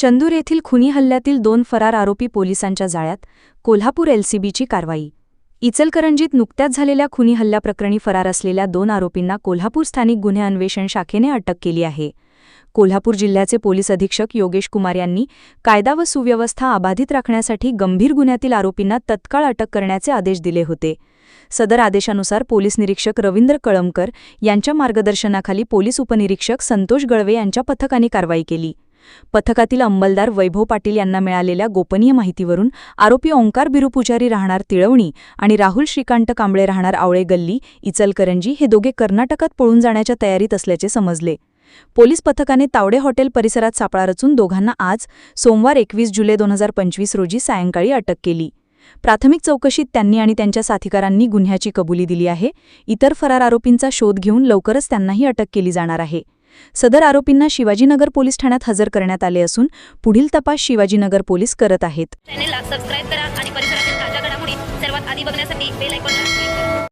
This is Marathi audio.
चंदूर येथील खुनी हल्ल्यातील दोन फरार आरोपी पोलिसांच्या जाळ्यात कोल्हापूर एलसीबीची कारवाई. इचलकरंजीत नुकत्याच झालेल्या खुनी हल्ल्याप्रकरणी फरार असलेल्या दोन आरोपींना कोल्हापूर स्थानिक गुन्हे अन्वेषण शाखेने अटक केली आहे. कोल्हापूर जिल्ह्याचे पोलीस अधीक्षक योगेश कुमार यांनी कायदा व सुव्यवस्था अबाधित राखण्यासाठी गंभीर गुन्ह्यातील आरोपींना तत्काळ अटक करण्याचे आदेश दिले होते. सदर आदेशानुसार पोलीस निरीक्षक रवींद्र कळमकर यांच्या मार्गदर्शनाखाली पोलीस उपनिरीक्षक संतोष गळवे यांच्या पथकाने कारवाई केली. पथकातील अंमलदार वैभव पाटील यांना मिळालेल्या गोपनीय माहितीवरून आरोपी ओंकार बिरू पुजारी राहणार तिळवणी आणि राहुल श्रीकांत कांबळे राहणार आवळे गल्ली इचलकरंजी हे दोघे कर्नाटकात पळून जाण्याच्या तयारीत असल्याचे समजले. पोलीस पथकाने तावडे हॉटेल परिसरात सापळा रचून दोघांना आज सोमवार एकवीस जुलै दोन हजार पंचवीस रोजी सायंकाळी अटक केली. प्राथमिक चौकशीत त्यांनी आणि त्यांच्या साथीकारांनी गुन्ह्याची कबुली दिली आहे. इतर फरार आरोपींचा शोध घेऊन लवकरच त्यांनाही अटक केली जाणार आहे. सदर आरोपींना शिवाजीनगर पोलीस ठाण्यात हजर करण्यात आले असून पुढील तपास शिवाजीनगर पोलीस करत आहेत.